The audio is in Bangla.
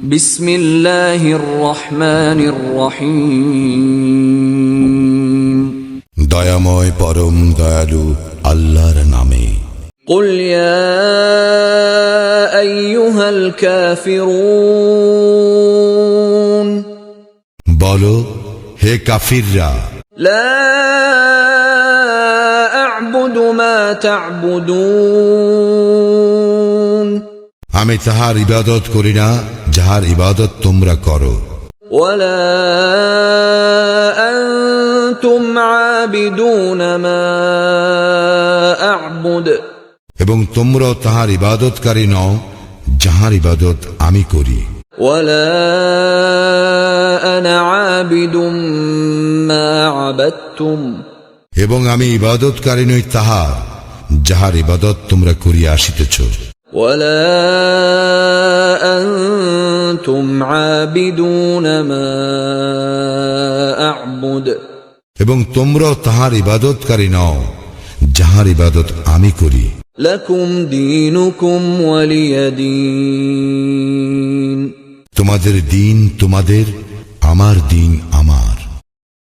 بسم الله الرحمن الرحيم দয়াময় পরম দয়ালু আল্লাহর নামে قل يا أيها الكافرون বলো হে কাফিররা لا أعبد ما تعبدون আমি তাহার ইবাদত করি না যাহার ইবাদত তোমরা করো ولا أنتم عابدون ما أعبد এবং তোমরাও তাহার ইবাদতকারী নও যাহার ইবাদত আমি করি ولا أنا عابد ما عبدتم এবং আমি ইবাদতকারী নই তাহার যাহার ইবাদত তোমরা করিয়া আসিতেছ ولا এবং তোমরাও তাহার ইবাদতকারী নও যাহার ইবাদত আমি করি। লকুম দীনুকুম তোমাদের দিন তোমাদের আমার দিন আমার।